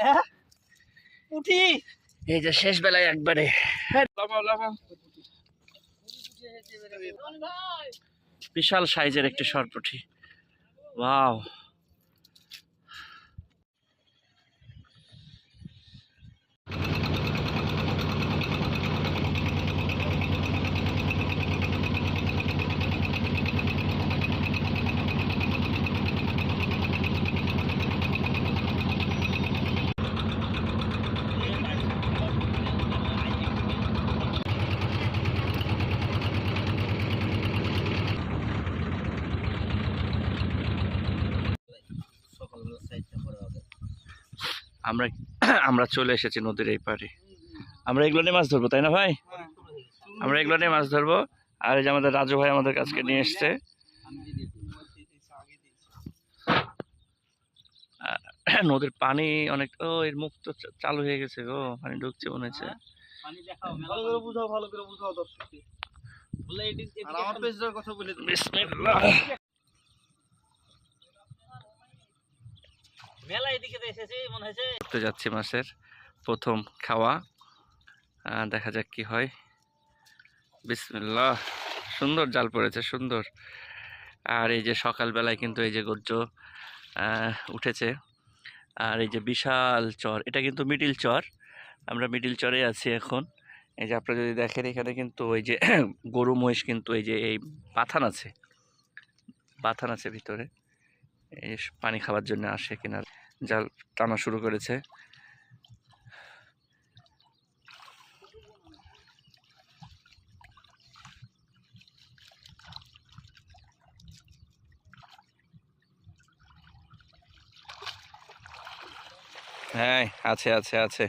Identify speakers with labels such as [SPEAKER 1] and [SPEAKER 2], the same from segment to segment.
[SPEAKER 1] হ্যাঁ? উঠি।
[SPEAKER 2] এই যে শেষ বেলায় একবারে। বিশাল সাইজের একটি সরপুটি। ওয়াও। আমরা আমরা চলে এসেছি নদীর এই পারে আমরা এগুলো নিয়ে মাছ ধরবো তাই না ভাই? আমরা এগুলো নিয়ে মাছ ধরবো। আর এই যে আমাদের রাজু ভাই আমাদের কাছকে নিয়ে এসছে। নদীর পানি অনেক ও এর মুখ তো চালু হয়ে গেছে গো পানি ঢুকছে মনে হচ্ছে।
[SPEAKER 1] ভালো করে বুঝাও ভালো করে বুঝাও দর্শককে আর আমার পেজটার কথা বলে তো মনে হয়েছে।
[SPEAKER 2] করতে যাচ্ছি মাছের প্রথম খাওয়া। দেখা যাক কি হয়। বিসমিল্লাহ, সুন্দর জাল পড়েছে, সুন্দর। আর এই যে সকালবেলায় কিন্তু এই যে গজ্জ উঠেছে। আর এই যে বিশাল চর, এটা কিন্তু মিডিল চর। আমরা মিডিল চরে আছি এখন। এই যে আপনারা যদি দেখেন, এখানে কিন্তু ওই যে গরু, মহিষ কিন্তু এই যে এই পাথান আছে। পাথান আছে ভিতরে। এই পানি খাওয়ার জন্য আসে কিনা। জাল টানা শুরু করেছে। হ্যাঁ আছে আছে আছে।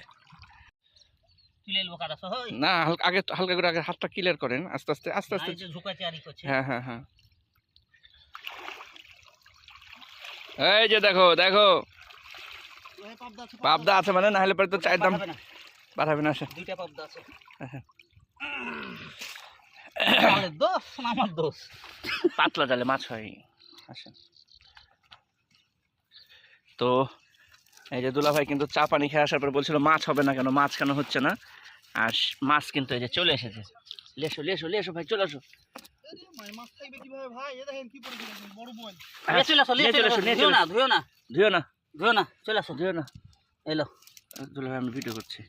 [SPEAKER 2] না হালকা আগে হালকা করে আগে হাতটা ক্লিয়ার করেন আস্তে আস্তে আস্তে আস্তে। হ্যাঁ হ্যাঁ হ্যাঁ। এই যে দেখো দেখো। পাবদা আছে মানে না হলে পরে তো চায়ের দাম
[SPEAKER 1] পাঠাবে না,
[SPEAKER 2] বাড়াবে না
[SPEAKER 1] দুইটা পাবদা আছে।
[SPEAKER 2] হ্যাঁ।
[SPEAKER 1] দোষ আমার দোষ?
[SPEAKER 2] পাতলা জালে মাছ হয় আসেন। তো এই যে দুলা ভাই কিন্তু চা পানি খেয়ে আসার পর বলছিল মাছ হবে না কেন? মাছ কেন হচ্ছে না? আর মাছ কিন্তু এই যে চলে এসেছে। লেসো লেসো লেসো ভাই চলে আসো। চলে
[SPEAKER 1] না। ধুও না।
[SPEAKER 2] না
[SPEAKER 1] চলে আসো
[SPEAKER 2] না।
[SPEAKER 1] এলো
[SPEAKER 2] দুলা ভাই আমি ভিডিও করছি।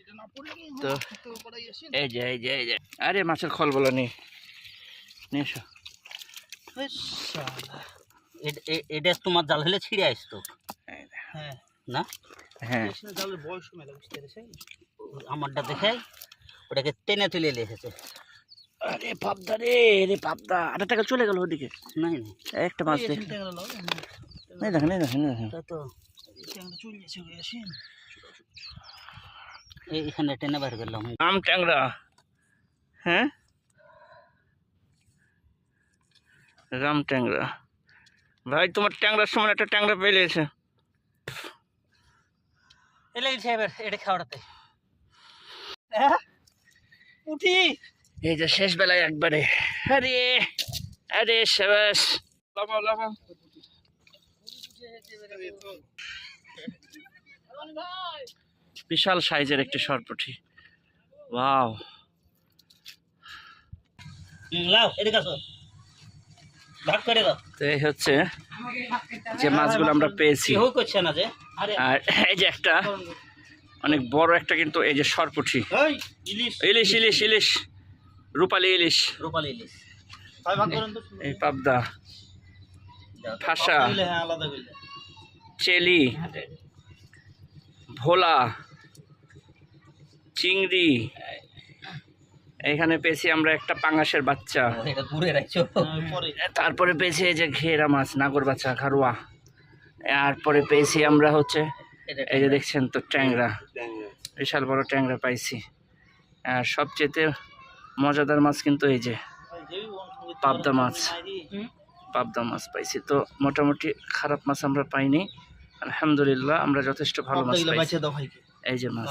[SPEAKER 1] এটা না পড়লে
[SPEAKER 2] তো
[SPEAKER 1] তো পড়াই আসেন
[SPEAKER 2] এই যে এই যে এই যে। আরে মাছের খল বলো নি। নিয়ে এসো।
[SPEAKER 1] এটা তোমার জাল হলে ছিঁড়ে আসতো হ্যাঁ। না?
[SPEAKER 2] হ্যাঁ।
[SPEAKER 1] জালের বয়স মেলা বুঝতে পেরেছে আমারটা দেখে ওটাকে টেনে তুলে এসেছে।
[SPEAKER 2] আরে পাবদা রে রে পাবদা। আরে টাকা চলে গেল ওদিকে।
[SPEAKER 1] নাই নাই।
[SPEAKER 2] একটা মাছ দেখ এই দেখেন এই দেখেন দেখেন
[SPEAKER 1] তা এখানে টেনে বার করলাম
[SPEAKER 2] আম ট্যাংরা হ্যাঁ রাম ট্যাংরা ভাই তোমার ট্যাংরার সময় একটা ট্যাংরা পেলেছে
[SPEAKER 1] এলে সাহেবের এটা খাওয়াতে উঠি
[SPEAKER 2] এই যে শেষ বেলায় একবারে আরে আরে সাবাস লামাও লামাও বিশাল সাইজের একটি সরপুটি। ওয়াও। এই হচ্ছে যে মাছগুলো আমরা পেয়েছি।
[SPEAKER 1] আরে
[SPEAKER 2] এই যে একটা অনেক বড় একটা কিন্তু এই যে সরপুটি।
[SPEAKER 1] ওই ইলিশ।
[SPEAKER 2] ইলিশ ইলিশ ইলিশ। রূপালি ইলিশ।
[SPEAKER 1] রূপালি ইলিশ। তাই ভাগ করেন তো।
[SPEAKER 2] এই পাবদা।
[SPEAKER 1] আলাদা করলে
[SPEAKER 2] চেলি ভোলা চিংড়ি এখানে পেয়েছি আমরা একটা পাঙাশের বাচ্চা।
[SPEAKER 1] ও, এটা দূরে রাখছো? পরে
[SPEAKER 2] তারপরে পেয়েছি এই যে ঘেরা মাছ নাগর বাচ্চা খারুয়া তারপরে পেয়েছি আমরা হচ্ছে এই যে দেখছেন তো ট্যাংরা। বিশাল বড় ট্যাংরা পাইছি। আর সবচেয়ে মজাদার মাছ কিন্তু এই যে পাবদা মাছ? পাবদা মাছ পাইছি। তো মোটামুটি খারাপ মাছ আমরা পাইনি। আলহামদুলিল্লাহ আমরা যথেষ্ট ভালো মাছ পাইছি। এই যে মাছ।